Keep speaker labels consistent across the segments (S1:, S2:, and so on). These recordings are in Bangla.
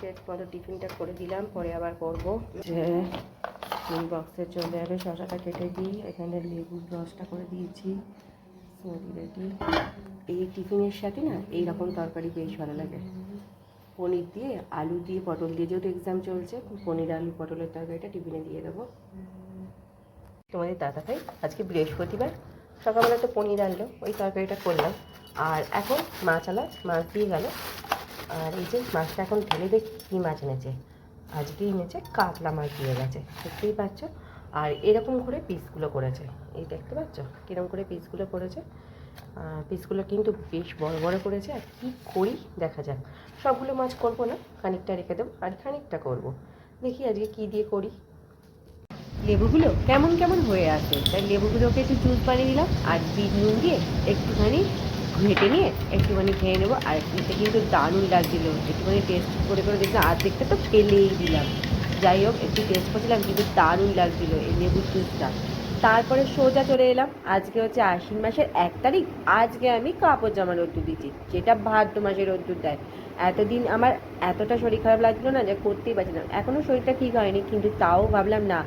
S1: পেট মতো টিফিনটা করে দিলাম, পরে আবার করব। যে বক্সে চলে যাবে শশাটা কেটে দিই। এখানে লেবুর রসটা করে দিয়েছি রেডি এই টিফিনের সাথে না এই রকম তরকারি বেশ ভালো লাগে। পনির দিয়ে আলু দিয়ে পটল দিয়ে, যেহেতু এক্সাম চলছে, পনির, আলু, পটলের তরকারিটা টিফিনে দিয়ে দেবো। তোমাদের দাদা ভাই আজকে বৃহস্পতিবার, সকালবেলা তো পনির আনলো, ওই তরকারিটা করলাম। আর এখন মাছ আলা মাছ দিয়ে গেল আর এই যে মাছটা এখন ঢেলে দেখ কী মাছ এনেছে? আজকে এনেছে কাতলা মাছ দিয়ে গেছে, দেখতেই পাচ্ছ? আর এরকম করে পিসগুলো করেছে। এই দেখতে পাচ্ছ? কীরকম করে পিসগুলো করেছে? পিসগুলো কিন্তু বেশ বড় বড় করেছে। আর কী করি? দেখা যাক। সবগুলো মাছ করব না, খানিকটা রেখে দেবো আর খানিকটা করব। দেখি আজকে কী দিয়ে করি। লেবুগুলো কেমন কেমন হয়ে আছে? তাই লেবুগুলোকে একটু জুস বানিয়ে দিলাম আর বিট নুন দিয়ে একটুখানি ঘেটে নিয়ে একটুখানি খেয়ে নেব। আর এটা কিন্তু দারুণ লাগছিল। একটুখানি টেস্ট করে করে দেখলাম আর্ধেকটা তো ফেলেই দিলাম। যাই হোক, একটু টেস্ট করছিলাম, কিন্তু দারুণ লাগছিল এই লেবুর জুসটা তারপরে সোজা চলে এলাম। আজকে হচ্ছে আশ্বিন মাসের এক তারিখ। আজকে আমি কাপড় জামা রোদ্দুর দিচ্ছি। যেটা ভাদ্র মাসের রোদ্দুর দেয়। এতদিন আমার এতটা শরীর খারাপ লাগছিল না যে করতেই পারছিলাম। এখনও শরীরটা ঠিক হয়নি, কিন্তু তাও ভাবলাম না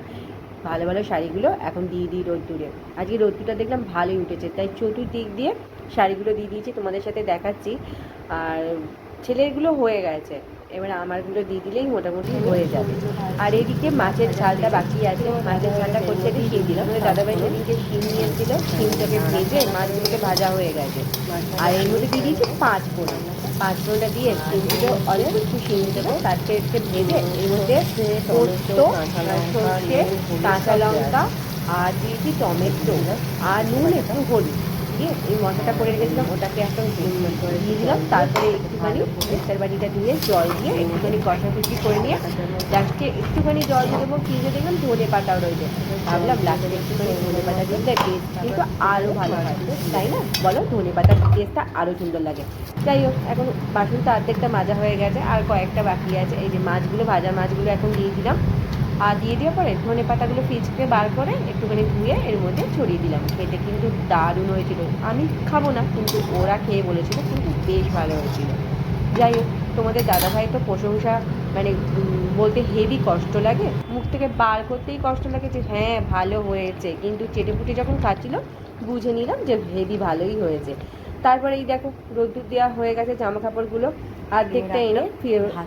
S1: ভালো ভালো শাড়িগুলো এখন দিয়ে দিই রোদ্দুরে আজকে রোদ্দুরটা দেখলাম ভালোই উঠেছে, তাই চতুর্দিক দিয়ে শাড়িগুলো দিয়ে দিয়েছি, তোমাদের সাথে দেখাচ্ছি। আর ছেলেরগুলো হয়ে গেছে, এবার আমারগুলো দিয়ে দিলেই মোটামুটি হয়ে যাবে। আর এদিকে মাছের ঝালটা বাকি আছে, মাছের ঝালটা করতে দিয়ে শিম দিলাম ওই দাদাভাই সেদিনকে শিম নিয়ে এসেছিল শিমটাকে ভেজে মাছগুলোকে ভাজা হয়ে গেছে। আর এর মধ্যে দিয়ে দিয়েছি পাঁচ ফোড়ন। পাঁচ ফোড়নটা দিয়ে শিমগুলো অল্প একটু শিম দেবো তারপরে একটু ভেজে এর মধ্যে পোস্ত কাঁচা লঙ্কা, আর দিয়েছি টমেটো, আর নুন, একটু হলুদ। দিয়ে এই মশলাটা করে রেখেছিলাম, ওটাকে করে দিয়ে দিলাম। তারপরে একটুখানি পেস্তার বাটিটা দিয়ে জল দিয়ে একটুখানি কষাকুচি করে নিয়ে লাস্টে একটুখানি জল দিয়ে দেবো। ফ্রিজে দেখলাম, ধনে পাতাও রয়েছে। ভাবলাম লাস্টে একটুখানি ধনে পাতা দিলে টেস্ট কিন্তু আরও ভালো হয়। তাই না? বলো, ধনে পাতার টেস্টটা আরও সুন্দর লাগে। যাই হোক, এখন বাসন তো অর্ধেকটা মাজা হয়ে গেছে, আর কয়েকটা বাকি আছে। এই যে মাছগুলো, ভাজা মাছগুলো এখন দিয়ে দিলাম। আর দিয়ে দেওয়ার পরে ধনে পাতাগুলো ফ্রিজ থেকে বার করে একটুখানি ধুয়ে এর মধ্যে ছড়িয়ে দিলাম। খেতে কিন্তু দারুণ হয়েছিল। আমি খাব না, কিন্তু ওরা খেয়ে বলেছিল, কিন্তু বেশ ভালো হয়েছিল। যাই হোক, তোমাদের দাদাভাই তো প্রশংসা মানে বলতে হেভি কষ্ট লাগে। মুখ থেকে বার করতেই কষ্ট লাগে যে হ্যাঁ ভালো হয়েছে। কিন্তু চেটেপুটে যখন খাচ্ছিল, বুঝে নিলাম যে হেভি ভালোই হয়েছে। তারপরে এই দেখো রোদ্দুর দেওয়া হয়ে গেছে জামা কাপড়গুলো অর্ধেকটা এনে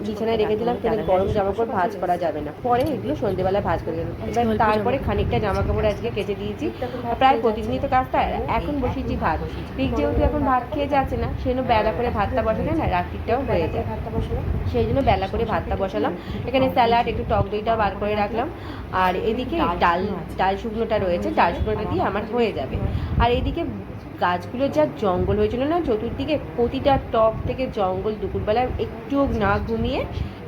S1: বিছানায় রেখে দিলাম কেন গরম জামা কাপড় ভাঁজ করা যাবে না। পরে এগুলো সন্ধ্যেবেলা ভাঁজ করে দেবো। এবার তারপরে খানিকটা জামা কাপড় আজকে কেচে দিয়েছি। প্রায় প্রতিদিনই তো কাজটা এখন বসিয়েছি ভাত। ঠিক যেহেতু এখন ভাত খেয়ে যাচ্ছে না সেজন্য বেলা করে ভাতটা বসালে না রাত্রিটাও হয়ে যায়। সেই জন্য বেলা করে ভাতটা বসালাম। এখানে স্যালাড একটু টক দইটা বার করে রাখলাম। আর এদিকে ডাল ডাল শুকনোটা রয়েছে ডাল শুকনোটা দিয়ে আমার হয়ে যাবে। আর এদিকে গাছগুলো যা জঙ্গল হয়েছিল না, চতুর্দিকে প্রতিটা টপ থেকে জঙ্গল দুপুরবেলায় একটু না ঘুমিয়ে,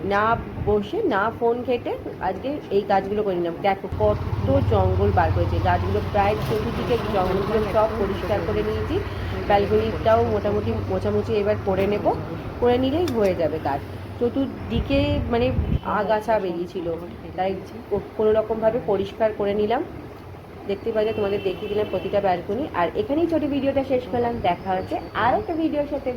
S1: না বসে, না ফোন ঘেটে আজকে এই কাজগুলো করে নিলাম। দেখো, কত জঙ্গল বার করেছে। গাছগুলো প্রায় চতুর্দিকে জঙ্গলগুলো সব পরিষ্কার করে নিয়েছি। ব্যালকনিটাও মোটামুটি মোছামুছি এবার করে নেব। করে নিলেই হয়ে যাবে কাজ। চতুর্দিকে মানে আগাছা বেরিয়েছিল। তাই কোনো রকমভাবে পরিষ্কার করে নিলাম। দেখতে পাচ্ছ তোমাদের দেখিয়ে দিলাম প্রতিটা ব্যালকনি আর এখানেই ছোট ভিডিওটা শেষ করলাম। দেখা হচ্ছে আর একটা ভিডিওর সাথে।